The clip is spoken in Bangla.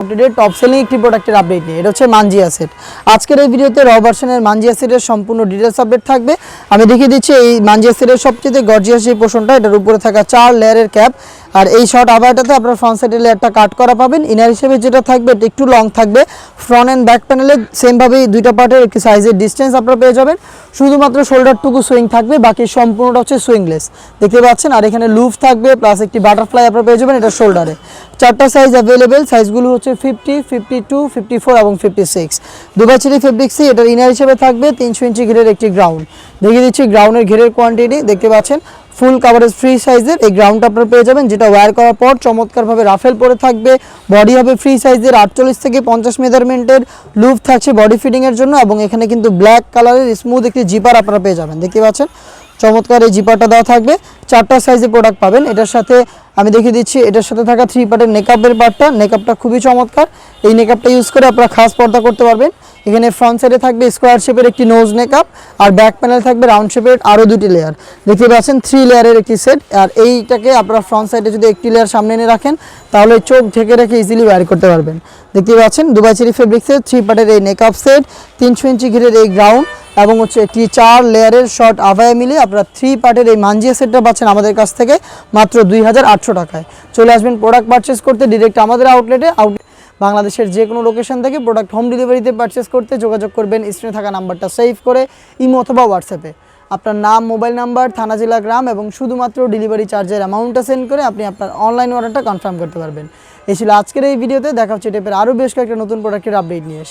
আপডেটেড টপ সেলিং একটি প্রোডাক্টের আপডেট নিয়ে। এটা হচ্ছে মানজি অ্যাসেট আজকের এই ভিডিওতে র ভার্সনের মানজি অ্যাসেটের সম্পূর্ণ ডিটেলস আপডেট থাকবে। আমি দেখিয়ে দিচ্ছি এই মানজি অ্যাসেটের সবচেয়ে গর্জিয়াস যে পোষণটা এটার উপরে থাকা চার লেয়ারের ক্যাপ আর এই শর্ট আবারটাতে আপনার ফ্রন্ট সাইডের লেয়ারটা কাট করা পাবেন। ইনার হিসেবে যেটা থাকবে, এটা একটু লং থাকবে। ফ্রন্ট অ্যান্ড ব্যাক প্যানেলে সেমভাবেই দুইটা পার্টের একটি সাইজের ডিস্টেন্স আপনারা পেয়ে যাবেন। শুধুমাত্র শোল্ডারটুকু সুইং থাকবে, বাকি সম্পূর্ণটা হচ্ছে সুইংলেস দেখতে পাচ্ছেন? আর এখানে লুফ থাকবে প্লাস একটি বাটারফ্লাই আপনারা পেয়ে যাবেন এটা শোল্ডারে চারটা সাইজ অ্যাভেলেবেল সাইজগুলো হচ্ছে fifty fifty two fifty four এবং ফিফটি সিক্স দুবাচিরি ফেব্রিক্সি এটার ইনার হিসেবে থাকবে, তিনশো ইঞ্চি ঘেরের একটি গ্রাউন্ড দেখিয়ে দিচ্ছি গ্রাউন্ডের ঘেরের কোয়ান্টিটি দেখতে পাচ্ছেন? ফুল কাভারেজ ফ্রি সাইজের এই গ্রাউন্ড আপনারা পেয়ে যাবেন, যেটা ওয়্যার করার পর চমৎকারভাবে রাফেল পরে থাকবে। বডি হবে ফ্রি সাইজের আটচল্লিশ থেকে পঞ্চাশ মেজারমেন্টের লুপ থাকছে বডি ফিটিংয়ের জন্য এবং এখানে কিন্তু ব্ল্যাক কালারের স্মুথ একটি জিপার আপনারা পেয়ে যাবেন। দেখতে পাচ্ছেন? চমৎকার এই জিপারটা দেওয়া থাকবে। চারটা সাইজের প্রোডাক্ট পাবেন। এটার সাথে আমি দেখিয়ে দিচ্ছি, এটার সাথে থাকা থ্রি পার্টের নেকআপের পার্টটা নেকআপটা খুবই চমৎকার। এই নেকআপটা ইউজ করে আপনারা খাস পর্দা করতে পারবেন। এখানে ফ্রন্ট সাইডে থাকবে স্কোয়ার শেপের একটি নোজ নেকআপ আর ব্যাক প্যানেল থাকবে রাউন্ড শেপের আরও দুটি লেয়ার দেখতে পাচ্ছেন থ্রি লেয়ারের একটি সেট আর এইটাকে আপনারা ফ্রন্ট সাইডে যদি একটি লেয়ার সামনে এনে রাখেন, তাহলে চোখ ঢেকে রেখে ইজিলি ওয়্যার করতে পারবেন। দেখতে পাচ্ছেন দুবাই চেরি ফেব্রিক্সের থ্রি পার্টের এই নেকআপ সেট তিনশো ইঞ্চি ঘিরের এই গ্রাউন্ড এবং হচ্ছে একটি চার লেয়ারের শর্ট আভায়া মিলে আপনারা থ্রি পার্টের এই মানজিয়া সেটটা পাচ্ছেন আমাদের কাছ থেকে মাত্র দুই হাজার আটশো টাকায়। চলে আসবেন প্রোডাক্ট পারচেস করতে ডিরেক্ট আমাদের আউটলেটে আউট বাংলাদেশের যে কোনো লোকেশন থেকে প্রোডাক্ট হোম ডেলিভারিতে পারচেস করতে যোগাযোগ করবেন। স্ক্রিনে থাকা নাম্বারটা সেভ করে ইমো অথবা হোয়াটসঅ্যাপে আপনার নাম মোবাইল নাম্বার থানা, জেলা, গ্রাম এবং শুধুমাত্র ডেলিভারি চার্জের অ্যামাউন্টটা সেন্ড করে আপনি আপনার অনলাইন অর্ডারটা কনফার্ম করতে পারবেন। এই ছিল আজকের এই ভিডিওতে দেখা হচ্ছে টেপের আরও বেশ কয়েকটা নতুন প্রোডাক্টের আপডেট নিয়ে।